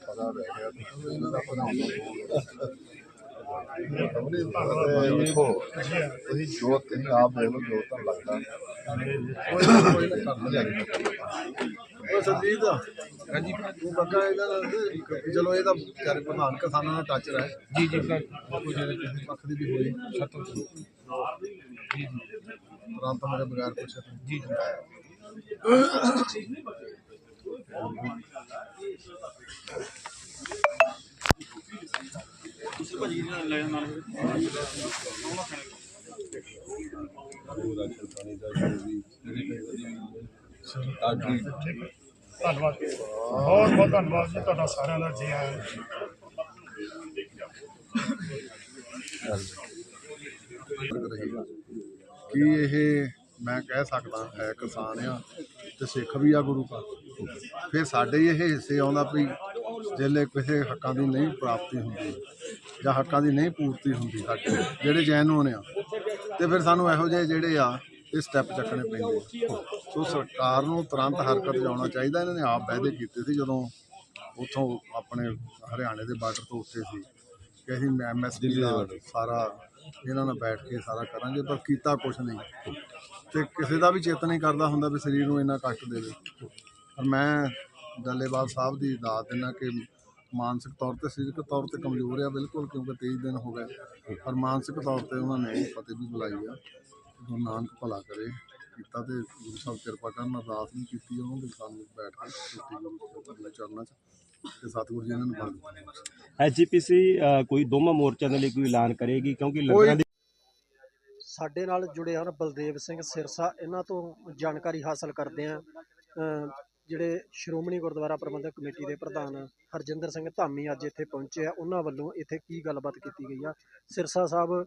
ਪਤਾ ਰਹਿ ਗਿਆ ਇਹਦਾ ਪਤਾ ਦੇਖੋ ਤੁਸੀਂ ਜੋ ਤੁਸੀਂ ਆਪ ਦੇਖ ਜੋ ਤੁਹਾਨੂੰ ਲੱਗਦਾ ਕੋਈ ਕੋਈ ਨਾ ਹਾਂਜੀ। ਤੂੰ ਬੱਗਾ ਇਹਦਾ ਚਲੋ ਇਹ ਤਾਂ ਪ੍ਰਧਾਨ ਕਿਸਾਨਾਂ ਨਾਲ ਟੱਚ ਰਿਹਾ ਜੀ ਜੀ ਸਰ ਪੱਖ ਦੀ ਵੀ ਹੋਈ ਸਤਮ ਜੀ ਜੀ ਮੇਰੇ ਬਗੈਰ ਪੁੱਛੇ ਤੂੰ ਜੀ ਤੁਸੀਂ ਭਾਜੀ ਨਾਲ ਲੈ ਨਾਲ ਧੰਨਵਾਦ। ਬਹੁਤ ਬਹੁਤ ਧੰਨਵਾਦ ਜੀ ਤੁਹਾਡਾ ਸਾਰਿਆਂ ਦਾ, ਜੀ ਆਇਆਂ ਕੀ ਇਹ ਮੈਂ ਕਹਿ ਸਕਦਾ ਹੈ ਕਿਸਾਨ ਆ ਤੇ ਸਿੱਖ ਵੀ ਆ ਗੁਰੂ ਘਰ? ਫਿਰ ਸਾਡੇ ਇਹ ਹਿੱਸੇ ਆਉਂਦਾ ਵੀ ਜਿਹੜੇ ਕਿਸੇ ਹੱਕਾਂ ਦੀ ਨਹੀਂ ਪ੍ਰਾਪਤੀ ਹੁੰਦੀ ਜਾਂ ਹੱਕਾਂ ਦੀ ਨਹੀਂ ਪੂਰਤੀ ਹੁੰਦੀ ਸਾਡੇ ਜਿਹੜੇ ਜੈਨੂਨ ਆ। ਤੇ ਫਿਰ ਸਾਨੂੰ ਇਹੋ ਜਿਹੇ ਜਿਹੜੇ ਆ ਇਹ ਸਟੈਪ ਚੱਕਣੇ ਪੈਂਦੇ ਆ। ਸੋ ਸਰਕਾਰ ਨੂੰ ਤੁਰੰਤ ਹਰਕਤ 'ਚ ਆਉਣਾ ਚਾਹੀਦਾ ਇਹਨਾਂ ਨੇ ਆਪ ਵਾਅਦੇ ਕੀਤੇ ਸੀ ਜਦੋਂ ਉੱਥੋਂ ਆਪਣੇ ਹਰਿਆਣੇ ਦੇ ਬਾਰਡਰ ਤੋਂ ਉੱਤੇ ਸੀ ਕਿ ਅਸੀਂ ਐਮਐਸਡੀ ਦਾ ਸਾਰਾ ਇਹਨਾਂ ਨਾਲ ਬੈਠ ਕੇ ਸਾਰਾ ਕਰਾਂਗੇ ਪਰ ਕੀਤਾ ਕੁਛ ਨਹੀਂ। ਤੇ ਕਿਸੇ ਦਾ ਵੀ ਚਿੱਤ ਨਹੀਂ ਕਰਦਾ ਹੁੰਦਾ ਵੀ ਸਰੀਰ ਨੂੰ ਇੰਨਾ ਕਸ਼ਟ ਦੇਵੇ। ਪਰ ਮੈਂ ਡੱਲੇਵਾਲ ਸਾਹਿਬ ਦੀ ਦਾਤ ਦਿੰਦਾ ਕਿ ਮਾਨਸਿਕ ਤੌਰ ਤੇ ਸਰੀਰਕ ਤੌਰ ਤੇ ਕਮਜ਼ੋਰ ਆ ਬਿਲਕੁਲ ਕਿਉਂਕਿ 23 ਦਿਨ ਹੋ ਗਏ। ਪਰ ਮਾਨਸਿਕ ਤੌਰ ਤੇ ਉਹਨਾਂ ਨੇ ਫਤਿਹ ਵੀ ਬੁਲਾਈ ਆ। ਗੁਰੂ ਨਾਨਕ ਭਲਾ ਕਰੇ। ਕੀਤਾ ਤੇ ਗੁਰੂ ਸਾਹਿਬ ਕਿਰਪਾ ਕਰਨ ਅਰਦਾਸ ਵੀ ਕੀਤੀ ਉਹਨਾਂ ਦੇ ਸਾਹਮਣੇ ਬੈਠ ਕੇ ਛੋਟੀ ਗੁਰੂ ਦੇ ਚਰਨਾਂ 'ਚ ਤੇ ਸਤਿਗੁਰੂ ਜੀ ਇਹਨਾਂ ਨੂੰ ਬਖਸ਼ ਐਸਜੀਪੀਸੀ ਕੋਈ ਦੋਵਾਂ ਮੋਰਚਿਆਂ ਦੇ ਲਈ ਕੋਈ ਐਲਾਨ ਕਰੇਗੀ? ਕਿਉਂਕਿ ਲੰਗਰਾਂ ਦੀ ਸਾਡੇ ਨਾਲ ਜੁੜੇ ਹਨ ਬਲਦੇਵ ਸਿੰਘ ਸਿਰਸਾ। ਇਹਨਾਂ ਤੋਂ ਜਾਣਕਾਰੀ ਹਾਸਲ ਕਰਦੇ ਹਾਂ। ਅ, ਜਿਹੜੇ ਸ਼੍ਰੋਮਣੀ ਗੁਰਦੁਆਰਾ ਪ੍ਰਬੰਧਕ ਕਮੇਟੀ ਦੇ ਪ੍ਰਧਾਨ ਹਰਜਿੰਦਰ ਸਿੰਘ ਧਾਮੀ ਅੱਜ ਇੱਥੇ ਪਹੁੰਚੇ ਆ, ਉਹਨਾਂ ਵੱਲੋਂ ਇੱਥੇ ਕੀ ਗੱਲਬਾਤ ਕੀਤੀ ਗਈ ਆ? ਸਿਰਸਾ ਸਾਹਿਬ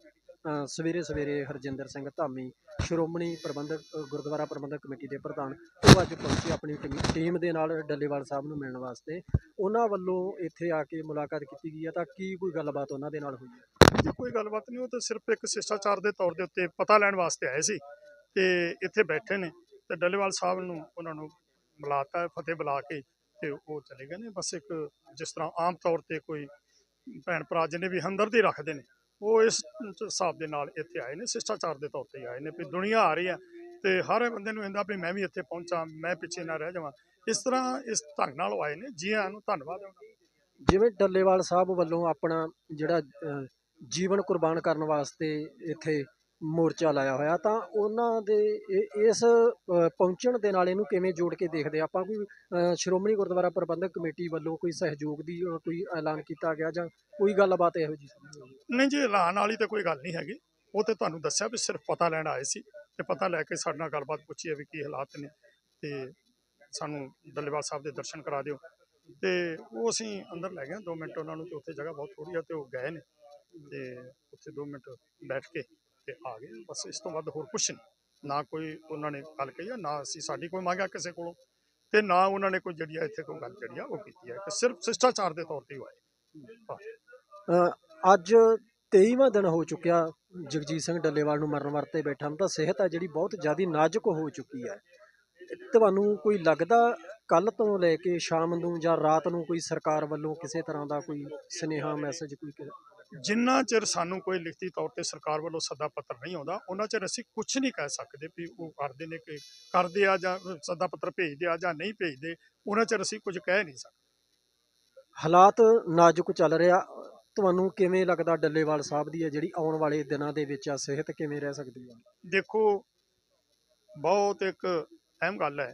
ਸਵੇਰੇ ਸਵੇਰੇ ਹਰਜਿੰਦਰ ਸਿੰਘ ਧਾਮੀ, ਸ਼੍ਰੋਮਣੀ ਪ੍ਰਬੰਧਕ ਗੁਰਦੁਆਰਾ ਪ੍ਰਬੰਧਕ ਕਮੇਟੀ ਦੇ ਪ੍ਰਧਾਨ, ਉਹ ਅੱਜ ਪਹੁੰਚੇ ਆਪਣੀ ਟੀਮ- ਟੀਮ ਦੇ ਨਾਲ ਡੱਲੇਵਾਲ ਸਾਹਿਬ ਨੂੰ ਮਿਲਣ ਵਾਸਤੇ। ਉਹਨਾਂ ਵੱਲੋਂ ਇੱਥੇ ਆ ਕੇ ਮੁਲਾਕਾਤ ਕੀਤੀ ਗਈ ਆ, ਤਾਂ ਕੀ ਕੋਈ ਗੱਲਬਾਤ ਉਹਨਾਂ ਦੇ ਨਾਲ ਹੋਈ ਹੈ ਕੋਈ ਗੱਲਬਾਤ ਨਹੀਂ, ਉਹ ਤਾਂ ਸਿਰਫ ਇੱਕ ਸ਼ਿਸ਼ਟਾਚਾਰ ਦੇ ਤੌਰ ਦੇ ਉੱਤੇ ਪਤਾ ਲੈਣ ਵਾਸਤੇ ਆਏ ਸੀ ਤੇ ਇੱਥੇ ਬੈਠੇ ਨੇ ਤੇ ਡੱਲੇਵਾਲ ਸਾਹਿਬ ਨੂੰ ਉਹਨਾਂ ਨੂੰ ਬੁਲਾਤਾ ਹੈ, ਫਤਿਹ ਬੁਲਾ ਕੇ ਤੇ ਉਹ ਚਲੇ ਗਏ ਨੇ। ਬਸ ਇੱਕ ਜਿਸ ਤਰ੍ਹਾਂ ਆਮ ਤੌਰ ਤੇ ਕੋਈ ਭੈਣ ਭਰਾ ਜਿਹਨੇ ਵੀ ਹਮਦਰਦੀ ਰੱਖਦੇ ਨੇ ਉਹ ਇਸ ਹਿਸਾਬ ਦੇ ਨਾਲ ਇੱਥੇ ਆਏ ਨੇ ਸ਼ਿਸ਼ਟਾਚਾਰ ਦੇ ਤੌਰ ਤੇ ਆਏ ਨੇ ਵੀ ਦੁਨੀਆ ਆ ਰਹੀ ਹੈ ਤੇ ਹਰ ਬੰਦੇ ਨੂੰ ਕਹਿੰਦਾ ਵੀ ਮੈਂ ਵੀ ਇੱਥੇ ਪਹੁੰਚਾਂ ਮੈਂ ਪਿੱਛੇ ਨਾ ਰਹਿ ਜਾਵਾਂ। ਇਸ ਤਰ੍ਹਾਂ ਇਸ ਢੰਗ ਨਾਲ ਆਏ ਨੇ। ਜੀ ਆਇਆਂ ਨੂੰ ਧੰਨਵਾਦ ਜਿਵੇਂ ਡੱਲੇਵਾਲ ਸਾਹਿਬ ਵੱਲੋਂ ਆਪਣਾ ਜਿਹੜਾ ਜੀਵਨ ਕੁਰਬਾਨ ਕਰਨ ਵਾਸਤੇ ਇੱਥੇ ਮੋਰਚਾ ਲਾਇਆ ਹੋਇਆ, ਤਾਂ ਉਹਨਾਂ ਦੇ ਇ- ਇਸ ਪਹੁੰਚਣ ਦੇ ਨਾਲ ਇਹਨੂੰ ਕਿਵੇਂ ਜੋੜ ਕੇ ਦੇਖਦੇ ਆਪਾਂ ਕੋਈ ਸ਼੍ਰੋਮਣੀ ਗੁਰਦੁਆਰਾ ਪ੍ਰਬੰਧਕ ਕਮੇਟੀ ਵੱਲੋਂ ਕੋਈ ਸਹਿਯੋਗ ਦੀ ਕੋਈ ਐਲਾਨ ਕੀਤਾ ਗਿਆ ਜਾਂ ਕੋਈ ਗੱਲਬਾਤ ਇਹੋ ਜਿਹੀ ਨਹੀਂ ਜੀ, ਐਲਾਨ ਵਾਲੀ ਤਾਂ ਕੋਈ ਗੱਲ ਨਹੀਂ ਹੈਗੀ। ਉਹ ਤੇ ਤੁਹਾਨੂੰ ਦੱਸਿਆ ਵੀ ਸਿਰਫ ਪਤਾ ਲੈਣ ਆਏ ਸੀ ਤੇ ਪਤਾ ਲੈ ਕੇ ਸਾਡੇ ਨਾਲ ਗੱਲਬਾਤ ਪੁੱਛੀ ਹੈ ਵੀ ਕੀ ਹਾਲਾਤ ਨੇ ਤੇ ਸਾਨੂੰ ਡੱਲੇਵਾਲ ਸਾਹਿਬ ਦੇ ਦਰਸ਼ਨ ਕਰਾ ਦਿਓ। ਤੇ ਉਹ ਅਸੀਂ ਅੰਦਰ ਲੈ ਗਏ 2 ਮਿੰਟ ਉਹਨਾਂ ਨੂੰ ਤੇ ਉੱਥੇ ਜਗ੍ਹਾ ਬਹੁਤ ਥੋੜੀ ਆ ਤੇ ਉਹ ਗਏ ਨੇ ਤੇ ਉੱਥੇ 2 ਮਿੰਟ ਬੈਠ ਕੇ ਤੇ ਆ ਗਏ ਬਸ ਇਸ ਤੋਂ ਵੱਧ ਹੋਰ ਕੁਝ ਨਹੀਂ। ਨਾ ਕੋਈ ਉਹਨਾਂ ਨੇ ਗੱਲ ਕਹੀ ਆ, ਨਾ ਅਸੀਂ ਸਾਡੀ ਕੋਈ ਮੰਗਿਆ ਕਿਸੇ ਕੋਲੋਂ। ਤੇ ਨਾ ਉਹਨਾਂ ਨੇ ਕੋਈ ਜਿਹੜੀ ਆ ਇੱਥੇ ਕੋਈ ਗੱਲ ਜਿਹੜੀ ਆ ਉਹ ਕੀਤੀ ਹੈ ਕਿ ਸਿਰਫ ਸ਼ਿਸ਼ਟਾਚਾਰ ਦੇ ਤੌਰ ਤੇ ਹੀ ਅੱਜ 23ਵਾਂ ਦਿਨ ਹੋ ਚੁੱਕਿਆ। ਜਗਜੀਤ ਸਿੰਘ ਡੱਲੇਵਾਲ ਨੂੰ ਮਰਨ ਵਰਤੇ ਬੈਠਾ ਨੂੰ ਤਾਂ ਸਿਹਤ ਆ ਜਿਹੜੀ ਬਹੁਤ ਜ਼ਿਆਦਾ ਨਾਜ਼ੁਕ ਹੋ ਚੁੱਕੀ ਹੈ ਤੁਹਾਨੂੰ ਕੋਈ ਲੱਗਦਾ ਕੱਲ ਤੋਂ ਲੈ ਕੇ ਸ਼ਾਮ ਨੂੰ ਜਾਂ ਰਾਤ ਨੂੰ ਕੋਈ ਸਰਕਾਰ ਵੱਲੋਂ ਕਿਸੇ ਤਰ੍ਹਾਂ ਦਾ ਕੋਈ ਸੁਨੇਹਾ ਮੈਸੇਜ ਕੋਈ ਜਿੰਨਾ ਚਿਰ ਸਾਨੂੰ ਕੋਈ ਲਿਖਤੀ ਤੌਰ ਤੇ ਸਰਕਾਰ ਵੱਲੋਂ ਸੱਦਾ ਪੱਤਰ ਨਹੀਂ ਆਉਂਦਾ ਉਹਨਾਂ ਚਿਰ ਅਸੀਂ ਕੁਝ ਨਹੀਂ ਕਹਿ ਸਕਦੇ ਵੀ ਉਹ ਕਰਦੇ ਨੇ ਕਿ ਕਰਦੇ ਆ ਜਾਂ ਸੱਦਾ ਪੱਤਰ ਭੇਜਦੇ ਆ ਜਾਂ ਨਹੀਂ ਭੇਜਦੇ ਉਹਨਾਂ ਚਿਰ ਅਸੀਂ ਕੁਝ ਕਹਿ ਨਹੀਂ ਸਕਦੇ। ਹਾਲਾਤ ਨਾਜ਼ੁਕ ਚੱਲ ਰਿਹਾ ਤੁਹਾਨੂੰ ਕਿਵੇਂ ਲੱਗਦਾ ਡੱਲੇਵਾਲ ਸਾਹਿਬ ਦੀ ਹੈ ਜਿਹੜੀ ਆਉਣ ਵਾਲੇ ਦਿਨਾਂ ਦੇ ਵਿੱਚ ਆ ਸਿਹਤ ਕਿਵੇਂ ਰਹਿ ਸਕਦੀ ਹੈ ਦੇਖੋ ਬਹੁਤ ਇੱਕ ਅਹਿਮ ਗੱਲ ਹੈ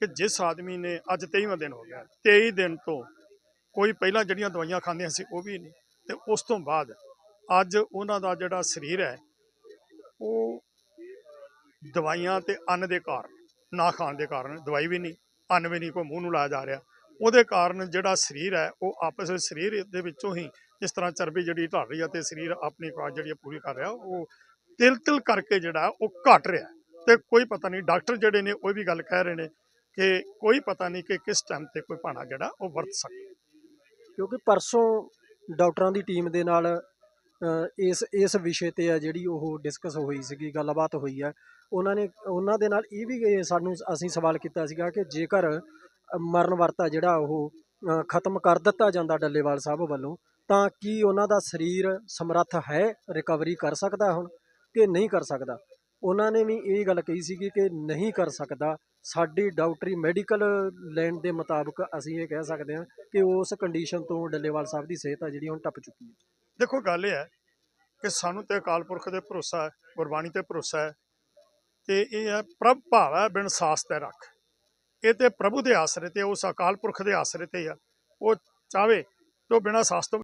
ਕਿ ਜਿਸ ਆਦਮੀ ਨੇ ਅੱਜ 23ਵਾਂ ਦਿਨ ਹੋ ਗਿਆ 23 ਦਿਨ ਤੋਂ ਕੋਈ ਪਹਿਲਾਂ ਜਿਹੜੀਆਂ ਦਵਾਈਆਂ ਖਾਂਦੇ ਸੀ ਉਹ ਵੀ ਨਹੀਂ। ਤੇ ਉਸ ਤੋਂ ਬਾਅਦ ਅੱਜ ਉਹਨਾਂ ਦਾ ਜਿਹੜਾ ਸਰੀਰ ਹੈ, ਉਹ ਦਵਾਈਆਂ ਤੇ ਅੰਨ ਦੇ ਕਾਰਨ, ਨਾ ਖਾਣ ਦੇ ਕਾਰਨ, ਦਵਾਈ ਵੀ ਨਹੀਂ, ਅੰਨ ਵੀ ਨਹੀਂ, ਕੋਈ ਮੂੰਹ ਨੂੰ ਲਾਇਆ ਜਾ ਰਿਹਾ। ਉਹਦੇ ਕਾਰਨ ਜਿਹੜਾ ਸਰੀਰ ਹੈ, ਉਹ ਆਪਸ ਵਿੱਚ ਸਰੀਰ ਦੇ ਵਿੱਚੋਂ ਹੀ ਜਿਸ ਤਰ੍ਹਾਂ ਚਰਬੀ ਜਿਹੜੀ ਢਲ ਰਹੀ ਹੈ ਤੇ ਸਰੀਰ ਆਪਣੀ ਖੁਰਾਕ ਜਿਹੜੀ ਹੈ ਪੂਰੀ ਕਰ ਰਿਹਾ, ਉਹ ਤਿਲ ਤਿਲ ਕਰਕੇ ਜਿਹੜਾ ਉਹ ਘਟ ਰਿਹਾ ਤੇ ਕੋਈ ਪਤਾ ਨਹੀਂ, ਡਾਕਟਰ ਜਿਹੜੇ ਨੇ, ਉਹ ਵੀ ਗੱਲ ਕਹਿ ਰਹੇ ਨੇ ਕਿ ਕੋਈ ਪਤਾ ਨਹੀਂ ਕਿ ਕਿਸ ਟਾਈਮ ਤੇ ਕੋਈ ਭਾਣਾ ਜਿਹੜਾ, ਉਹ ਵਰਤ ਸਕੇ ਕਿਉਂਕਿ ਪਰਸੋਂ ਡਾਕਟਰਾਂ ਦੀ ਟੀਮ ਦੇ ਨਾਲ ਇਸ ਇਸ ਵਿਸ਼ੇ ਤੇ ਆ ਜਿਹੜੀ ਉਹ ਡਿਸਕਸ ਹੋਈ ਸੀਗੀ, ਗੱਲਬਾਤ ਹੋਈ ਹੈ ਉਹਨਾਂ ਨੇ, ਉਹਨਾਂ ਦੇ ਨਾਲ ਇਹ ਵੀ ਸਾਨੂੰ, ਅਸੀਂ ਸਵਾਲ ਕੀਤਾ ਸੀਗਾ ਕਿ ਜੇਕਰ ਮਰਨ ਵਰਤਾ ਜਿਹੜਾ ਉਹ ਖਤਮ ਕਰ ਦਿੱਤਾ ਜਾਂਦਾ ਡੱਲੇਵਾਲ ਸਾਹਿਬ ਵੱਲੋਂ, ਤਾਂ ਕੀ ਉਹਨਾਂ ਦਾ ਸਰੀਰ ਸਮਰੱਥ ਹੈ ਰਿਕਵਰੀ ਕਰ ਸਕਦਾ ਹੁਣ ਕਿ ਨਹੀਂ ਕਰ ਸਕਦਾ? ਉਹਨਾਂ ਨੇ ਵੀ ਇਹ ਗੱਲ ਕਹੀ ਸੀਗੀ ਕਿ ਨਹੀਂ ਕਰ ਸਕਦਾ। ਸਾਡੀ ਡਾਕਟਰੀ ਮੈਡੀਕਲ ਲੈਣ ਦੇ ਮੁਤਾਬਕ ਅਸੀਂ ਇਹ ਕਹਿ ਸਕਦੇ ਹਾਂ ਕਿ ਉਸ ਕੰਡੀਸ਼ਨ ਤੋਂ ਡੱਲੇਵਾਲ ਸਾਹਿਬ ਦੀ ਸਿਹਤ ਆ ਜਿਹੜੀ ਹੁਣ ਟੱਪ ਚੁੱਕੀ ਹੈ। ਦੇਖੋ, ਗੱਲ ਇਹ ਹੈ ਕਿ ਸਾਨੂੰ ਤੇ ਅਕਾਲ ਪੁਰਖ ਦੇ ਭਰੋਸਾ ਹੈ, ਗੁਰਬਾਣੀ ਤੇ ਭਰੋਸਾ ਹੈ ਤੇ ਇਹ ਹੈ ਪ੍ਰਭ ਭਾਵੈ ਬਿਨ ਸਾਸ ਤੇ ਰੱਖ। ਇਹ ਤੇ ਪ੍ਰਭੂ ਦੇ ਆਸਰੇ ਤੇ, ਉਸ ਅਕਾਲ ਪੁਰਖ ਦੇ ਆਸਰੇ ਤੇ ਆ। ਉਹ ਚਾਵੇ ਤਾਂ ਬਿਨਾਂ ਸਾਸ ਤੋਂ